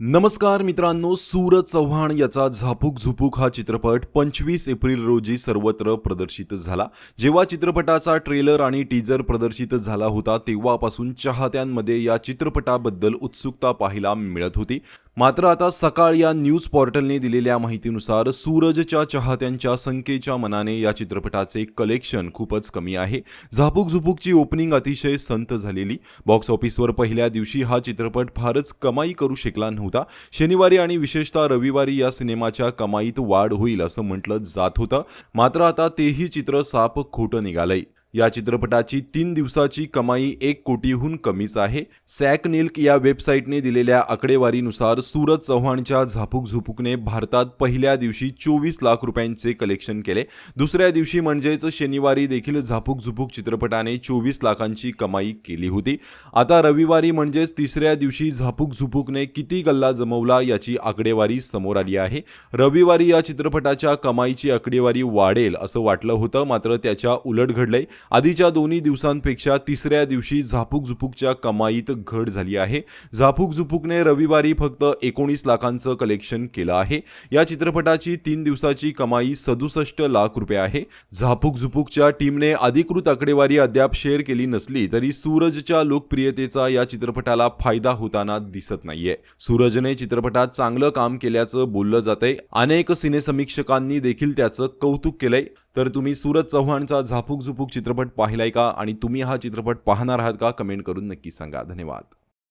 नमस्कार मित्रांनो सूरज चव्हाण याचा झापूक झुपूक हा चित्रपट पंचवीस एप्रिल रोजी सर्वत्र प्रदर्शित झाला. जेव्हा चित्रपटाचा ट्रेलर आणि टीजर प्रदर्शित झाला होता तेव्हापासून चाहत्यांमध्ये या चित्रपटाबद्दल उत्सुकता पाहायला मिळत होती. मात्र आता सकाळ या न्यूज पोर्टलने दिलेल्या माहितीनुसार सूरजच्या चाहत्यांच्या संख्येच्या मनाने या चित्रपटाचे कलेक्शन खूपच कमी आहे. झापूक झुपूकची ओपनिंग अतिशय संत झालेली. बॉक्स ऑफिसवर पहिल्या दिवशी हा चित्रपट फारच कमाई करू शकला नव्हता. शनिवारी आणि विशेषतः रविवारी या सिनेमाच्या कमाईत वाढ होईल असं म्हटलं जात होतं. मात्र आता तेही चित्र साप खोटं निघालंय. या चित्रपटाची तीन दिवसाची कमाई एक कोटीहून कमीच आहे. सॅक निल्क या वेबसाईटने दिलेल्या आकडेवारीनुसार सूरज चव्हाणच्या झापूक झुपूकने भारतात पहिल्या दिवशी चोवीस लाख रुपयांचे कलेक्शन केले. दुसऱ्या दिवशी म्हणजेच शनिवारी देखील झापूक झुपूक चित्रपटाने चोवीस लाखांची कमाई केली होती. आता रविवारी म्हणजेच तिसऱ्या दिवशी झापूक झुपूकने किती गल्ला जमवला याची आकडेवारी समोर आली आहे. रविवारी या चित्रपटाच्या कमाईची आकडेवारी वाढेल असं वाटलं होतं मात्र त्याच्या उलट घडलंय. आधीच्या दोन्ही दिवसांपेक्षा तिसऱ्या दिवशी झापूक झुपूकच्या कमाईत घट झाली आहे. झापूक झुपूकने रविवारी फक्त एकोणीस लाखांचं कलेक्शन केलं आहे. या चित्रपटाची तीन दिवसाची कमाई सदुसष्ट लाख रुपये आहे. झापूक झुपूकच्या टीमने अधिकृत आकडेवारी अद्याप शेअर केली नसली तरी सूरजच्या लोकप्रियतेचा या चित्रपटाला फायदा होताना दिसत नाहीये. सूरजने चित्रपटात चांगलं काम केल्याचं बोललं जातंय. अनेक सिनेसमीक्षकांनी देखील त्याचं कौतुक केलंय. तर तुम्ही सूरज चव्हाणचा झापूक झुपूक चित्रपट पाहिलाय का? आणि तुम्ही हा चित्रपट पाहणार आहात का? कमेंट करून नक्की सांगा. धन्यवाद.